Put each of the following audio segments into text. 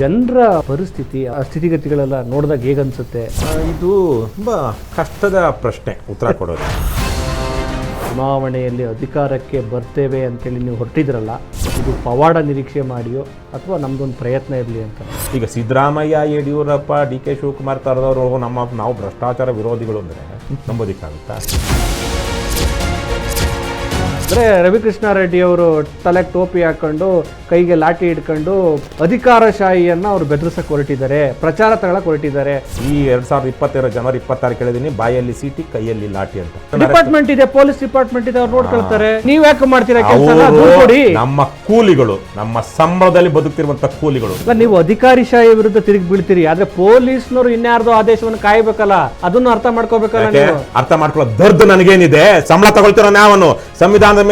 ಜನರ ಪರಿಸ್ಥಿತಿ ಆ ಸ್ಥಿತಿಗತಿಗಳೆಲ್ಲ ನೋಡಿದಾಗ ಹೇಗನ್ಸುತ್ತೆ? ಇದು ತುಂಬ ಕಷ್ಟದ ಪ್ರಶ್ನೆ ಉತ್ತರ ಕೊಡೋದು. ಚುನಾವಣೆಯಲ್ಲಿ ಅಧಿಕಾರಕ್ಕೆ ಬರ್ತೇವೆ ಅಂತೇಳಿ ನೀವು ಹೊರಟಿದ್ರಲ್ಲ ಇದು ಪವಾಡ ನಿರೀಕ್ಷೆ ಮಾಡಿಯೋ ಅಥವಾ ನಮ್ದೊಂದು ಪ್ರಯತ್ನ ಇರಲಿ ಅಂತ? ಈಗ ಸಿದ್ದರಾಮಯ್ಯ ಯಡಿಯೂರಪ್ಪ ಡಿ ಕೆ ಶಿವಕುಮಾರ್ ತರದವರು ನಮ್ಮ ನಾವು ಭ್ರಷ್ಟಾಚಾರ ವಿರೋಧಿಗಳು ಅಂದರೆ ನಂಬೋದಿಕ್ಕಾಗುತ್ತಾ? ಅಂದರೆ ರವಿಕೃಷ್ಣ ರೆಡ್ಡಿ ಅವರು ತಲೆಗೆ ಟೋಪಿ ಹಾಕೊಂಡು ಕೈಗೆ ಲಾಠಿ ಹಿಡ್ಕೊಂಡು ಅಧಿಕಾರಶಾಹಿಯನ್ನು ಅವರು ಬೆದರಿಸಕ್ಕೆ ಹೊರಟಿದ್ದಾರೆ ಪ್ರಚಾರ ತಗೊಳಕ್ ಹೊರಟಿದ್ದಾರೆ. ಈ ಎರಡ್ ಸಾವಿರದ ಇಪ್ಪತ್ತೆರಡು ಜನವರಿ ಇಪ್ಪತ್ತಾರು ಕೇಳಿದೀನಿ ಬಾಯಲ್ಲಿ ಸೀಟಿ ಕೈಯಲ್ಲಿ ಲಾಠಿ ಅಂತ. ಡಿಪಾರ್ಟ್ಮೆಂಟ್ ಇದೆ ಪೊಲೀಸ್ ಡಿಪಾರ್ಟ್ಮೆಂಟ್ ಇದೆ ಅವ್ರು ನೋಡ್ಕೊಳ್ತಾರೆ. ನೀವ್ ಯಾಕೆ ಮಾಡ್ತೀರಾ ಕೆಲಸ ನಮ್ಮ ಕೂಲಿಗಳು ನಮ್ಮ ಸಂಬಳದಲ್ಲಿ ಬದುಕ್ತಿರುವಂತ ಕೂಲಿಗಳು. ನೀವು ಅಧಿಕಾರಿಶಾಹಿ ವಿರುದ್ಧ ತಿರುಗಿ ಬೀಳ್ತೀರಿ ಆದ್ರೆ ಪೊಲೀಸ್ನವರು ಇನ್ಯಾರ್ದೋ ಆದೇಶವನ್ನು ಕಾಯ್ಬೇಕಲ್ಲ ಅದನ್ನು ಅರ್ಥ ಮಾಡ್ಕೋಬೇಕಲ್ಲ ಅರ್ಥ ಮಾಡ್ಕೊಳ್ಳೋ ದರ್ದು ನನಗೇನಿದೆ ಸಂಬಳ ತಗೊಳ್ತಿರೋ ನಾವನು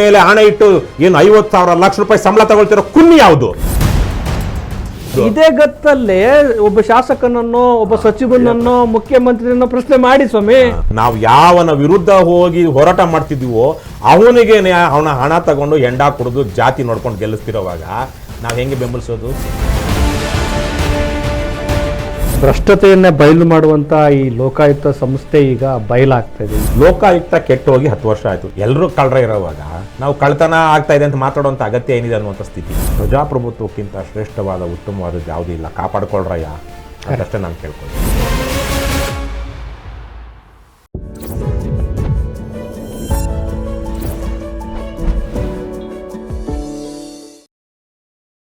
ಮೇಲೆ ಹಣ ಇಟ್ಟು ಏನು ಐವತ್ತು ಸಾವಿರ ಲಕ್ಷ ರೂಪಾಯಿ ಸಂಬಳ ತಗೊಳ್ತಿರೋ ಕುನ್ನಿ ಯಾವುದು? ಇದೇ ಗತ್ತಲ್ಲೇ ಒಬ್ಬ ಶಾಸಕನನ್ನು ಒಬ್ಬ ಸಚಿವನನ್ನು ಮುಖ್ಯಮಂತ್ರಿಯನ್ನೋ ಪ್ರಶ್ನೆ ಮಾಡಿ ಸ್ವಾಮಿ. ನಾವು ಯಾವನ ವಿರುದ್ಧ ಹೋಗಿ ಹೋರಾಟ ಮಾಡ್ತಿದ್ವೋ ಅವನಿಗೆ ಅವನ ಹಣ ತಗೊಂಡು ಎಂಡ ಕುಡಿದು ಜಾತಿ ನೋಡ್ಕೊಂಡು ಗೆಲ್ಲಿಸ್ತಿರೋವಾಗ ನಾವು ಹೆಂಗೆ ಬೆಂಬಲಿಸೋದು? ಭ್ರಷ್ಟತೆಯನ್ನ ಬಯಲು ಮಾಡುವಂತ ಈ ಲೋಕಾಯುಕ್ತ ಸಂಸ್ಥೆ ಈಗ ಬಯಲಾಗ್ತಾ ಇದೆ. ಲೋಕಾಯುಕ್ತ ಕೆಟ್ಟು ಹೋಗಿ ಹತ್ತು ವರ್ಷ ಆಯ್ತು. ಎಲ್ಲರೂ ಕಳ್ಳರ ಇರೋವಾಗ ನಾವು ಕಳ್ತನ ಆಗ್ತಾ ಇದೆ ಅಂತ ಮಾತಾಡುವಂತ ಅಗತ್ಯ ಏನಿದೆ ಅನ್ನುವಂಥ ಸ್ಥಿತಿ. ಪ್ರಜಾಪ್ರಭುತ್ವಕ್ಕಿಂತ ಶ್ರೇಷ್ಠವಾದ ಉತ್ತಮವಾದದ್ದು ಯಾವುದೂ ಇಲ್ಲ. ಕಾಪಾಡ್ಕೊಳ್ರಯ್ಯ. ಅದಷ್ಟೇ ನಾನು ಕೇಳ್ಕೊಂಡು